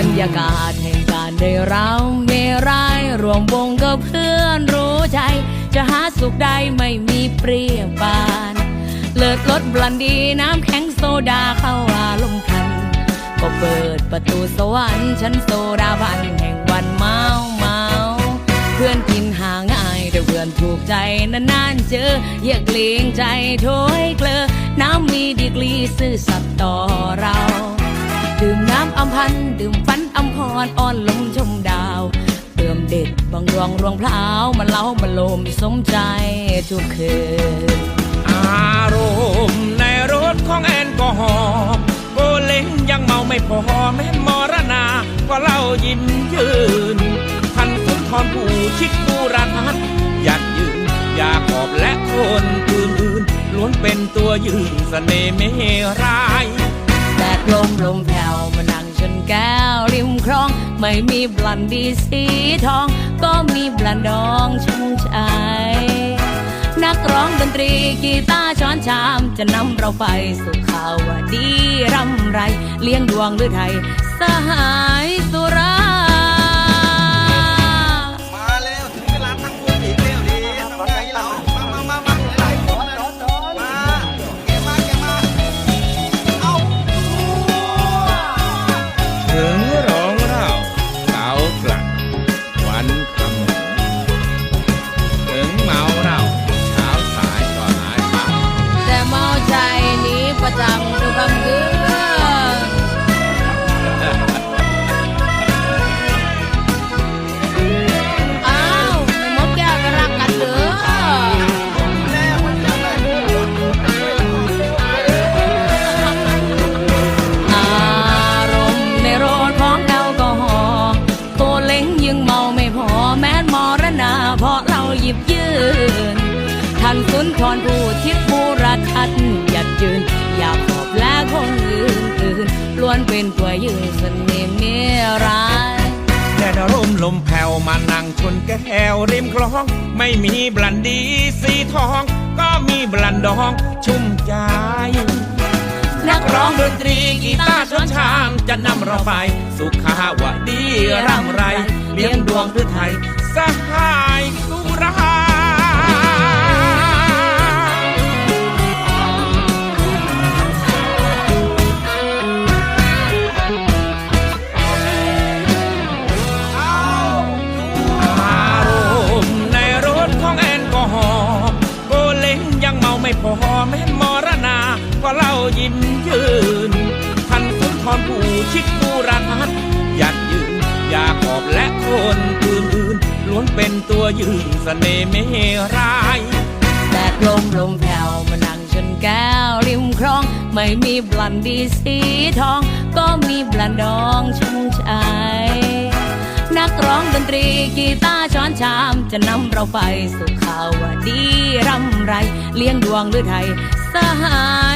รรยากาศแห่งการได้เราเมรายรวมวงกับเพื่อนรู้ใจ จะหาสุขได้ไม่มีเปรียบปาน เลิศรสบลันดีน้ำแข็งโซดาเข้าอารมณ์พัน ก็เปิดประตูสวรรค์ชั้นโซดาบันแห่งวันเมาเมาเพื่อนกินหาง่ายแต่เพื่อนถูกใจนานๆเจอเยกเลียงใจโถยเกลือน้ำมีดีกรีซื่อสัตย์ต่อเราดื่ม พันธ์ดื่มฝันอำพรอ่อนลงชมดาว เติมเด็ดบางดวงรวงพร้าวมันเล้ามันโลมสมใจทุกคืน อารมณ์ในรถของแอลกอฮอล์โกเล้งยังเมาไม่พอแม้มรณา ก็เล่ายิ้มยืนท่านสุนทรผู้ชิดบูรทัศน์อยากยืน อยากขอบและคนอื่นๆล้วนเป็นตัวยืนเสน่ห์ไม่ร้ายแดดลมลมแผ่วมานั่งช นแก้วริมคลอง ไม่มีบลันดีสีทอง ก็มีบลันดองชุ่มใจนักร้องดนตรีกีตาร์ช้อนชาม จะนำเราไปสู่ข่าวดีร่ำไร เลี้ยงดวงหรือไทย สหายสุรา สุนทรผู้ชิดบูรทันหยัดยืน อยากขอบและคนอื่นอื่นล้วนเป็นตัวยืนเสน่ห์เมียร้ายแดดร่มลมแผ่วมานั่งชนแก้วริมคลอง ไม่มีบลันดีสีทอง ก็มีบลันดองชุ่มใจนักร้องดนตรีกีตาร์ชนชามจะนำเราไป สุขาวดีร่ำไร เลี้ยงดวงด้วยไทยสหายสุ ก็เล่ายิ้มยืนท่านสุนทรผู้ชิดบูรทัศน์อยากยืนอยากขอบและคนอื่นๆล้วนเป็นตัวยืนเสน่ห์ไม่ร้ายแดดลมลมแผ่วมานั่งชนแก้วริมคลอง ไม่มีบลันดีสีทอง ก็มีบลันดองชุ่มใจนักร้องดนตรีกีตาร์ช้อนชาม จะนำเราไปสู่ข่าวดีร่ำไร เลี้ยงดวงหรือไทยสหาย